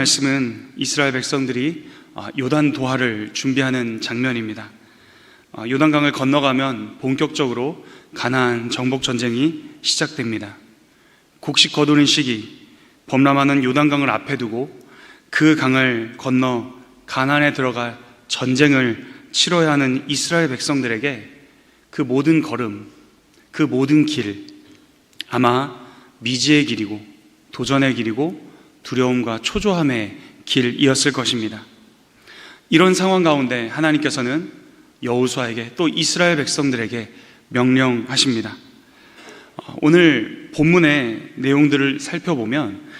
말씀은 이스라엘 백성들이 아, 요단 도하를 준비하는 장면입니다. 아, 요단강을 건너가면 본격적으로 가나안 정복 전쟁이 시작됩니다. 곡식 거두는 시기, 범람하는 요단강을 앞에 두고 그 강을 건너 가나안에 들어갈 전쟁을 치러야 하는 이스라엘 백성들에게 그 모든 걸음, 그 모든 길, 아마 미지의 길이고 도전의 길이고 두려움과 초조함의 길이었을 것입니다. 이런 상황 가운데 하나님께서는 여호수아에게 또 이스라엘 백성들에게 명령하십니다. 어, 오늘 본문의 내용들을 살펴보면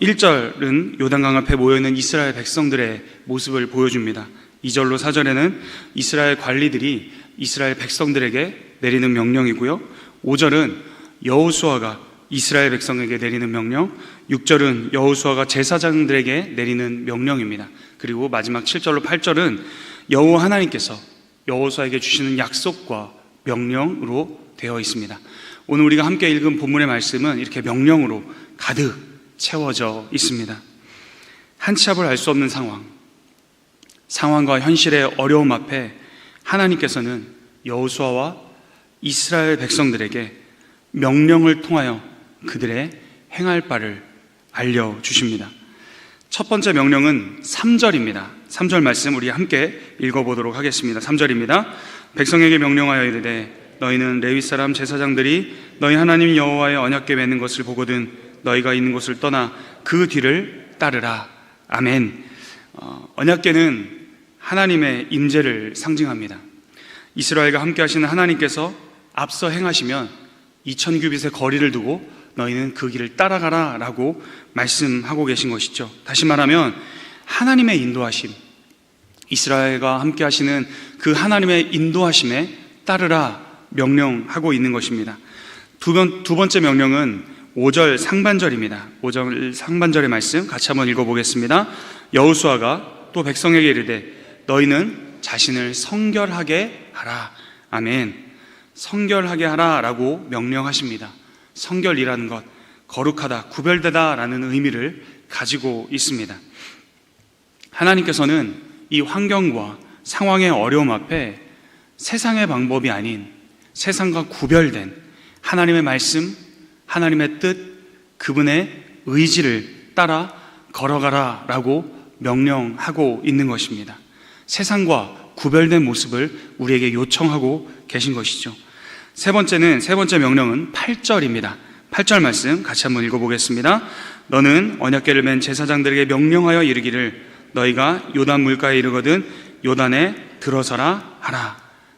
1절은 요단강 앞에 모여있는 이스라엘 백성들의 모습을 보여줍니다. 2절로 4절에는 이스라엘 관리들이 이스라엘 백성들에게 내리는 명령이고요. 5절은 여호수아가 이스라엘 백성에게 내리는 명령, 6절은 여호수아가 제사장들에게 내리는 명령입니다. 그리고 마지막 7절로 8절은 여호와 하나님께서 여호수아에게 주시는 약속과 명령으로 되어 있습니다. 오늘 우리가 함께 읽은 본문의 말씀은 이렇게 명령으로 가득 채워져 있습니다. 한치 앞을 알 수 없는 상황, 상황과 현실의 어려움 앞에 하나님께서는 여호수아와 이스라엘 백성들에게 명령을 통하여 그들의 행할 바를 알려 주십니다. 첫 번째 명령은 3절입니다. 3절 말씀 우리 함께 읽어보도록 하겠습니다. 3절입니다. 백성에게 명령하여 이르되 너희는 레위 사람 제사장들이 너희 하나님 여호와의 언약궤 맺는 것을 보거든 너희가 있는 곳을 떠나 그 뒤를 따르라. 아멘. 어, 언약궤는 하나님의 임재를 상징합니다. 이스라엘과 함께 하시는 하나님께서 앞서 행하시면 2000 규빗의 거리를 두고 너희는 그 길을 따라가라 라고 말씀하고 계신 것이죠. 다시 말하면 하나님의 인도하심, 이스라엘과 함께 하시는 그 하나님의 인도하심에 따르라 명령하고 있는 것입니다. 두, 번, 두 번째 명령은 5절 상반절입니다. 5절 상반절의 말씀 같이 한번 읽어보겠습니다. 여우수아가 또 백성에게 이르되 너희는 자신을 성결하게 하라. 아멘. 성결하게 하라 라고 명령하십니다. 성결이라는 것, 거룩하다, 구별되다라는 의미를 가지고 있습니다. 하나님께서는 이 환경과 상황의 어려움 앞에 세상의 방법이 아닌 세상과 구별된 하나님의 말씀, 하나님의 뜻, 그분의 의지를 따라 걸어가라 라고 명령하고 있는 것입니다. 세상과 구별된 모습을 우리에게 요청하고 계신 것이죠. 세 번째는, 세 번째 명령은 8절입니다. 8절 말씀 같이 한번 읽어보겠습니다. 너는 언약계를 맨 제사장들에게 명령하여 이르기를 너희가 요단 물가에 이르거든 요단에 들어서라 하라.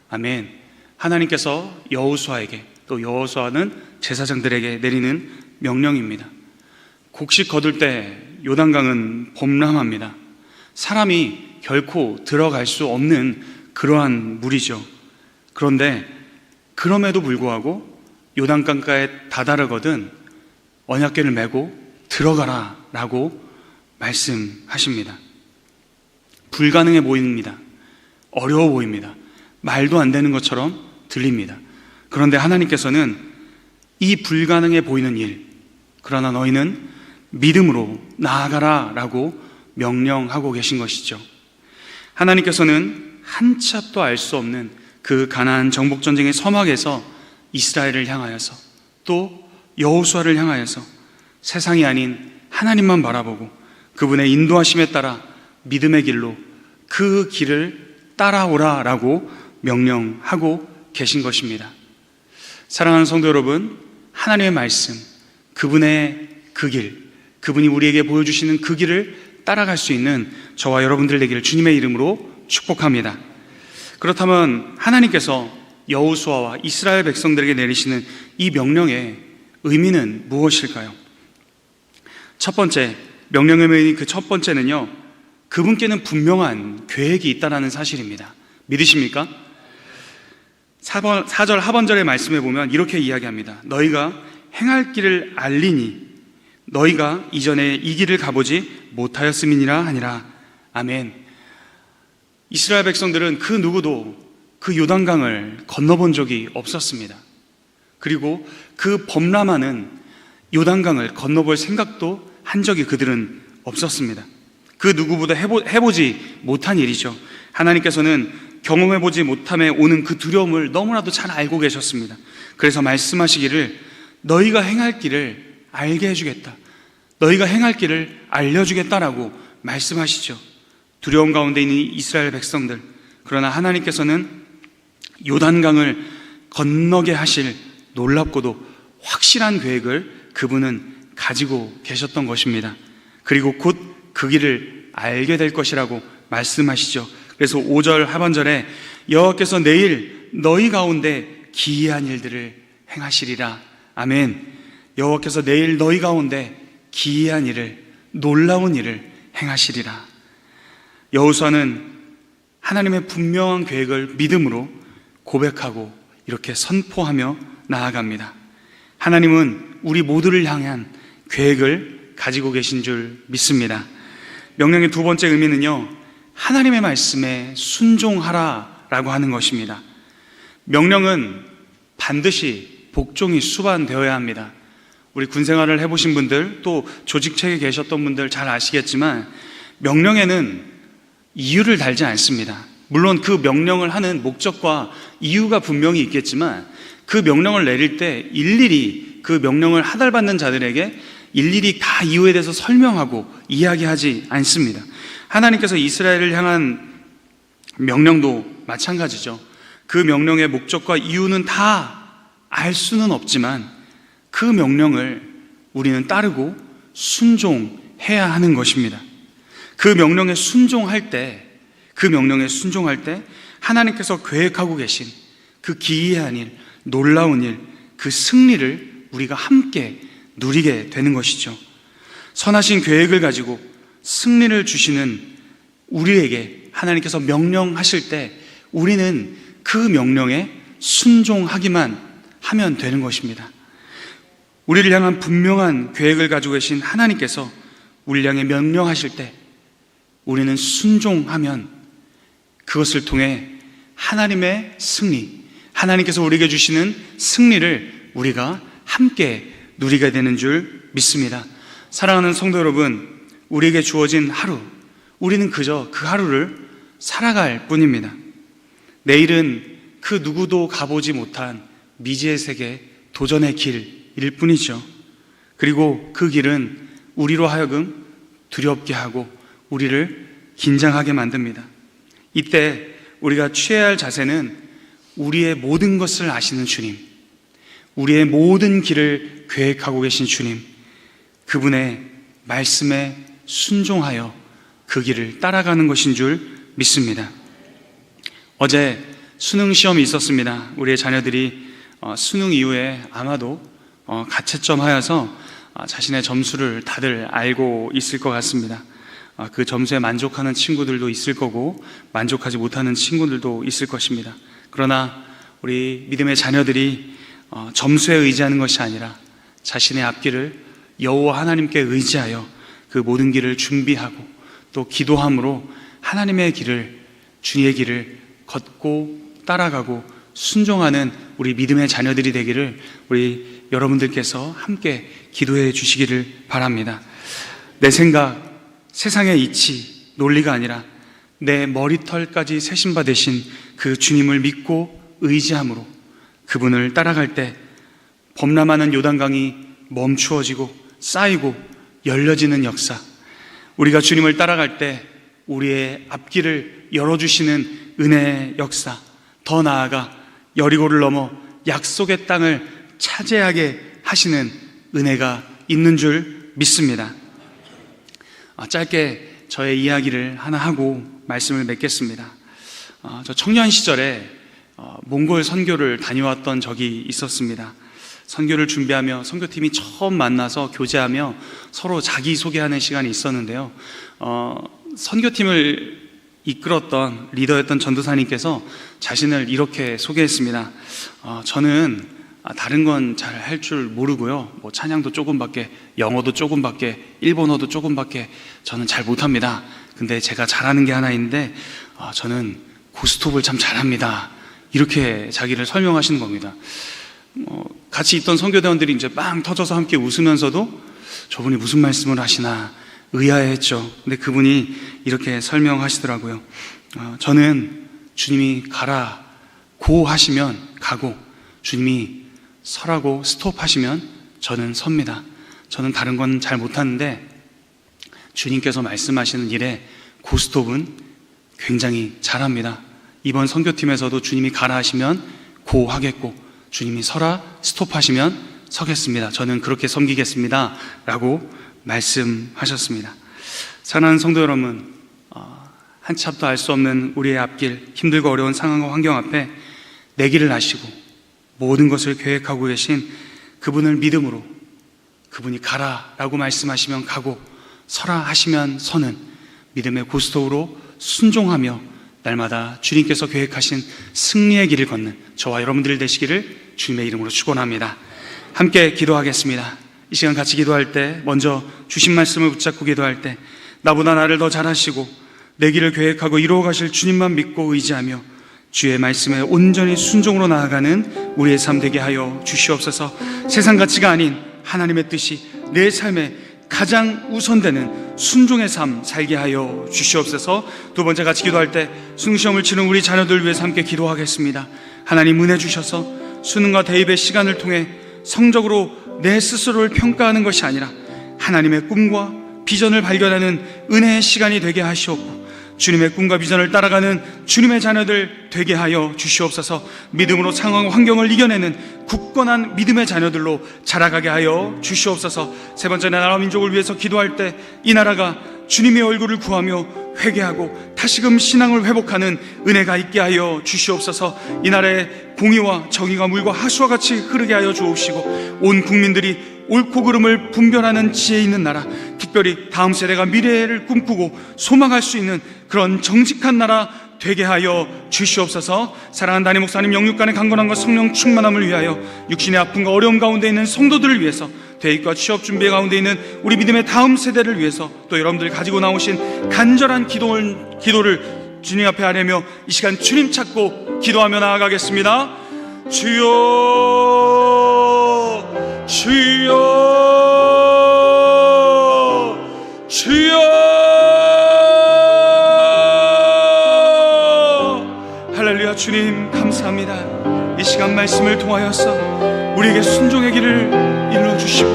아멘. 하나님께서 여호수아에게 또 여호수아는 제사장들에게 내리는 명령입니다. 곡식 거둘 때 요단강은 범람합니다. 사람이 결코 들어갈 수 없는 그러한 물이죠. 그런데 그럼에도 불구하고 요단강가에 다다르거든 언약궤를 메고 들어가라라고 말씀하십니다. 불가능해 보입니다. 어려워 보입니다. 말도 안 되는 것처럼 들립니다. 그런데 하나님께서는 이 불가능해 보이는 일, 그러나 너희는 믿음으로 나아가라 라고 명령하고 계신 것이죠. 하나님께서는 한치 앞도 알 수 없는 그 가나안 정복 전쟁의 서막에서 이스라엘을 향하여서 또 여호수아를 향하여서 세상이 아닌 하나님만 바라보고 그분의 인도하심에 따라 믿음의 길로 그 길을 따라오라라고 명령하고 계신 것입니다. 사랑하는 성도 여러분, 하나님의 말씀, 그분의 그 길, 그분이 우리에게 보여주시는 그 길을 따라갈 수 있는 저와 여러분들 되기를 주님의 이름으로 축복합니다. 그렇다면 하나님께서 여호수아와 이스라엘 백성들에게 내리시는 이 명령의 의미는 무엇일까요? 첫 번째, 명령의 의미 그 첫 번째는요, 그분께는 분명한 계획이 있다는 사실입니다. 믿으십니까? 4번, 4절 하번절의 말씀에 보면 이렇게 이야기합니다. 너희가 행할 길을 알리니 너희가 이전에 이 길을 가보지 못하였음이니라 하니라. 아멘. 이스라엘 백성들은 그 누구도 그 요단강을 건너본 적이 없었습니다. 그리고 그 범람하는 요단강을 건너볼 생각도 한 적이 그들은 없었습니다. 그 누구보다 해보, 해보지 못한 일이죠. 하나님께서는 경험해보지 못함에 오는 그 두려움을 너무나도 잘 알고 계셨습니다. 그래서 말씀하시기를 너희가 행할 길을 알게 해주겠다. 너희가 행할 길을 알려주겠다라고 말씀하시죠. 두려움 가운데 있는 이스라엘 백성들. 그러나 하나님께서는 요단강을 건너게 하실 놀랍고도 확실한 계획을 그분은 가지고 계셨던 것입니다. 그리고 곧 그 길을 알게 될 것이라고 말씀하시죠. 그래서 5절 하반절에 여호와께서 내일 너희 가운데 기이한 일들을 행하시리라. 아멘. 여호와께서 내일 너희 가운데 기이한 일을 놀라운 일을 행하시리라. 여호수아는 하나님의 분명한 계획을 믿음으로 고백하고 이렇게 선포하며 나아갑니다. 하나님은 우리 모두를 향한 계획을 가지고 계신 줄 믿습니다. 명령의 두 번째 의미는요, 하나님의 말씀에 순종하라 라고 하는 것입니다. 명령은 반드시 복종이 수반되어야 합니다. 우리 군 생활을 해보신 분들, 또 조직책에 계셨던 분들 잘 아시겠지만, 명령에는 이유를 달지 않습니다. 물론 그 명령을 하는 목적과 이유가 분명히 있겠지만, 그 명령을 내릴 때 일일이 그 명령을 하달받는 자들에게 일일이 다 이유에 대해서 설명하고 이야기하지 않습니다. 하나님께서 이스라엘을 향한 명령도 마찬가지죠. 그 명령의 목적과 이유는 다 알 수는 없지만 그 명령을 우리는 따르고 순종해야 하는 것입니다. 그 명령에 순종할 때, 그 명령에 순종할 때 하나님께서 계획하고 계신 그 기이한 일, 놀라운 일, 그 승리를 우리가 함께 누리게 되는 것이죠. 선하신 계획을 가지고 승리를 주시는 우리에게 하나님께서 명령하실 때 우리는 그 명령에 순종하기만 하면 되는 것입니다. 우리를 향한 분명한 계획을 가지고 계신 하나님께서 우리를 향해 명령하실 때 우리는 순종하면 그것을 통해 하나님의 승리, 하나님께서 우리에게 주시는 승리를 우리가 함께 누리게 되는 줄 믿습니다. 사랑하는 성도 여러분, 우리에게 주어진 하루, 우리는 그저 그 하루를 살아갈 뿐입니다. 내일은 그 누구도 가보지 못한 미지의 세계 도전의 길일 뿐이죠. 그리고 그 길은 우리로 하여금 두렵게 하고 우리를 긴장하게 만듭니다. 이때 우리가 취해야 할 자세는 우리의 모든 것을 아시는 주님, 우리의 모든 길을 계획하고 계신 주님, 그분의 말씀에 순종하여 그 길을 따라가는 것인 줄 믿습니다. 어제 수능 시험이 있었습니다. 우리의 자녀들이 어, 수능 이후에 아마도 어, 가채점 하여서 어, 자신의 점수를 다들 알고 있을 것 같습니다. 그 점수에 만족하는 친구들도 있을 거고 만족하지 못하는 친구들도 있을 것입니다. 그러나 우리 믿음의 자녀들이 점수에 의지하는 것이 아니라 자신의 앞길을 여호와 하나님께 의지하여 그 모든 길을 준비하고 또 기도함으로 하나님의 길을 주의 길을 걷고 따라가고 순종하는 우리 믿음의 자녀들이 되기를 우리 여러분들께서 함께 기도해 주시기를 바랍니다. 내 생각, 세상의 이치, 논리가 아니라 내 머리털까지 세신바 되신 그 주님을 믿고 의지함으로 그분을 따라갈 때 범람하는 요단강이 멈추어지고 쌓이고 열려지는 역사. 우리가 주님을 따라갈 때 우리의 앞길을 열어주시는 은혜의 역사. 더 나아가 여리고를 넘어 약속의 땅을 차지하게 하시는 은혜가 있는 줄 믿습니다. 아, 짧게 저의 이야기를 하나 하고 말씀을 맺겠습니다. 아, 저 청년 시절에 어, 몽골 선교를 다녀왔던 적이 있었습니다. 선교를 준비하며 선교팀이 처음 만나서 교제하며 서로 자기 소개하는 시간이 있었는데요. 어, 선교팀을 이끌었던 리더였던 전도사님께서 자신을 이렇게 소개했습니다. 어, 저는 아, 다른 건 잘 할 줄 모르고요. 뭐 찬양도 조금밖에, 영어도 조금밖에, 일본어도 조금밖에 저는 잘 못합니다. 근데 제가 잘하는 게 하나 있는데 어, 저는 고스톱을 참 잘합니다. 이렇게 자기를 설명하시는 겁니다. 어, 같이 있던 선교대원들이 이제 빵 터져서 함께 웃으면서도 저분이 무슨 말씀을 하시나 의아해했죠. 근데 그분이 이렇게 설명하시더라고요. 어, 저는 주님이 가라, 고 하시면 가고, 주님이 서라고 스톱 하시면 저는 섭니다. 저는 다른 건 잘 못하는데, 주님께서 말씀하시는 일에 고스톱은 굉장히 잘합니다. 이번 선교팀에서도 주님이 가라 하시면 고 하겠고, 주님이 서라 스톱 하시면 서겠습니다. 저는 그렇게 섬기겠습니다. 라고 말씀하셨습니다. 사랑하는 성도 여러분, 어, 한치 앞도 알 수 없는 우리의 앞길, 힘들고 어려운 상황과 환경 앞에 내 길을 아시고 모든 것을 계획하고 계신 그분을 믿음으로 그분이 가라 라고 말씀하시면 가고 서라 하시면 서는 믿음의 고스톱으로 순종하며 날마다 주님께서 계획하신 승리의 길을 걷는 저와 여러분들 되시기를 주님의 이름으로 축원합니다. 함께 기도하겠습니다. 이 시간 같이 기도할 때 먼저 주신 말씀을 붙잡고 기도할 때 나보다 나를 더 잘하시고 내 길을 계획하고 이루어 가실 주님만 믿고 의지하며 주의 말씀에 온전히 순종으로 나아가는 우리의 삶 되게 하여 주시옵소서. 세상 가치가 아닌 하나님의 뜻이 내 삶에 가장 우선되는 순종의 삶 살게 하여 주시옵소서. 두 번째 같이 기도할 때 승시험을 치는 우리 자녀들 위해서 함께 기도하겠습니다. 하나님 은혜 주셔서 수능과 대입의 시간을 통해 성적으로 내 스스로를 평가하는 것이 아니라 하나님의 꿈과 비전을 발견하는 은혜의 시간이 되게 하시옵고 주님의 꿈과 비전을 따라가는 주님의 자녀들 되게 하여 주시옵소서. 믿음으로 상황 환경을 이겨내는 굳건한 믿음의 자녀들로 자라가게 하여 주시옵소서. 세 번째 나라 민족을 위해서 기도할 때 이 나라가 주님의 얼굴을 구하며 회개하고 다시금 신앙을 회복하는 은혜가 있게 하여 주시옵소서. 이 나라의 공의와 정의가 물과 하수와 같이 흐르게 하여 주옵시고 온 국민들이 옳고 그름을 분별하는 지혜 있는 나라 특별히 다음 세대가 미래를 꿈꾸고 소망할 수 있는 그런 정직한 나라 되게 하여 주시옵소서. 사랑하는 담임 목사님 영육간의 강건함과 성령 충만함을 위하여 육신의 아픔과 어려움 가운데 있는 성도들을 위해서 대입과 취업 준비 가운데 있는 우리 믿음의 다음 세대를 위해서 또 여러분들이 가지고 나오신 간절한 기도를, 기도를 주님 앞에 아뢰며 이 시간 주님 찾고 기도하며 나아가겠습니다. 주여 주여 주여. 할렐루야 주님 감사합니다. 이 시간 말씀을 통하여서 우리에게 순종의 길을 일러 주시고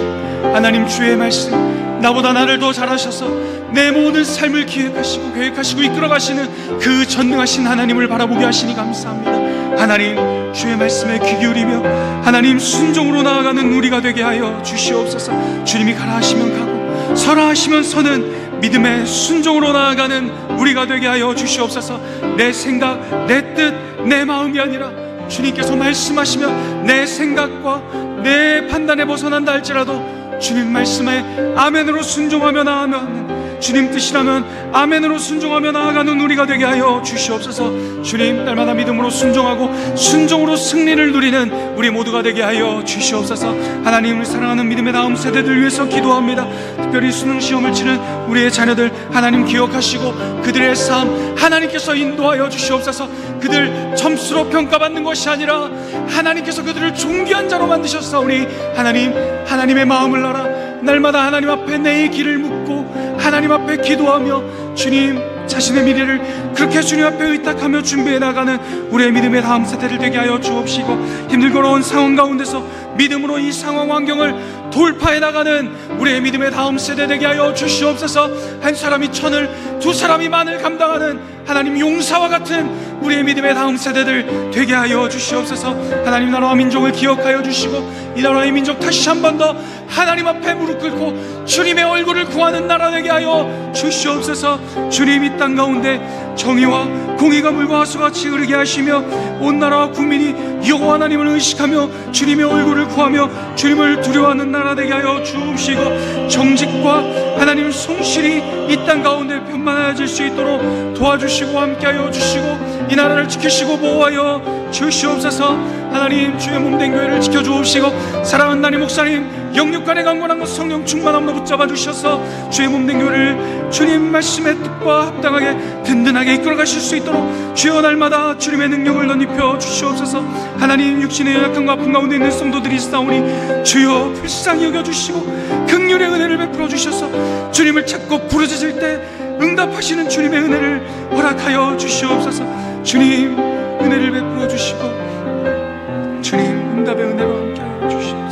하나님 주의 말씀 나보다 나를 더 잘하셔서 내 모든 삶을 기획하시고 계획하시고 이끌어 가시는 그 전능하신 하나님을 바라보게 하시니 감사합니다. 하나님 주의 말씀에 귀 기울이며 하나님 순종으로 나아가는 우리가 되게 하여 주시옵소서. 주님이 가라 하시면 가고 서라 하시면 서는 믿음의 순종으로 나아가는 우리가 되게 하여 주시옵소서. 내 생각 내 뜻 내 마음이 아니라 주님께서 말씀하시면 내 생각과 내 판단에 벗어난다 할지라도 주님 말씀에 아멘으로 순종하며 나아가는 주님 뜻이라면 아멘으로 순종하며 나아가는 우리가 되게 하여 주시옵소서. 주님 날마다 믿음으로 순종하고 순종으로 승리를 누리는 우리 모두가 되게 하여 주시옵소서. 하나님을 사랑하는 믿음의 다음 세대들 위해서 기도합니다. 특별히 수능 시험을 치는 우리의 자녀들 하나님 기억하시고 그들의 삶 하나님께서 인도하여 주시옵소서. 그들 점수로 평가받는 것이 아니라 하나님께서 그들을 존귀한 자로 만드셨사오니 하나님 하나님의 마음을 알아 날마다 하나님 앞에 내 길을 묻고 하나님 앞에 기도하며 주님 자신의 미래를 그렇게 주님 앞에 의탁하며 준비해 나가는 우리의 믿음의 다음 세대를 되게 하여 주옵시고 힘들고 어려운 상황 가운데서 믿음으로 이 상황 환경을 돌파해 나가는 우리의 믿음의 다음 세대 되게 하여 주시옵소서. 한 사람이 천을 두 사람이 만을 감당하는 하나님 용사와 같은 우리의 믿음의 다음 세대들 되게 하여 주시옵소서. 하나님 나라와 민족을 기억하여 주시고 이 나라의 민족 다시 한 번 더 하나님 앞에 무릎 꿇고 주님의 얼굴을 구하는 나라 되게 하여 주시옵소서. 주님 이 땅 가운데 정의와 공의가 물과 하수같이 흐르게 하시며 온 나라와 국민이 여호와 하나님을 의식하며 주님의 얼굴을 구하며 주님을 두려워하는 나라 되게 하여 주옵시고 정직과 하나님 성실이 이 땅 가운데 편만해질 수 있도록 도와주시고 함께하여 주시고 이 나라를 지키시고 보호하여 주시옵소서. 하나님 주의 몸된 교회를 지켜주옵시고 사랑하는 나님 목사님 영육간의 강건한 것 성령 충만함으로 붙잡아 주셔서 주의 몸된 교회를 주님 말씀의 뜻과 합당하게 든든하게 이끌어 가실 수 있도록 주여 날마다 주님의 능력을 덧입혀 주시옵소서. 하나님 육신의 연약함과 아픔 가운데 있는 성도들이 있사오니 주여 불쌍히 여겨주시고 극률 긍휼의 은혜를 베풀어 주셔서 주님을 찾고 부르짖을 때 응답하시는 주님의 은혜를 허락하여 주시옵소서 주님 은혜를 베풀어 주시고 주님 응답의 은혜와 함께하여 주시옵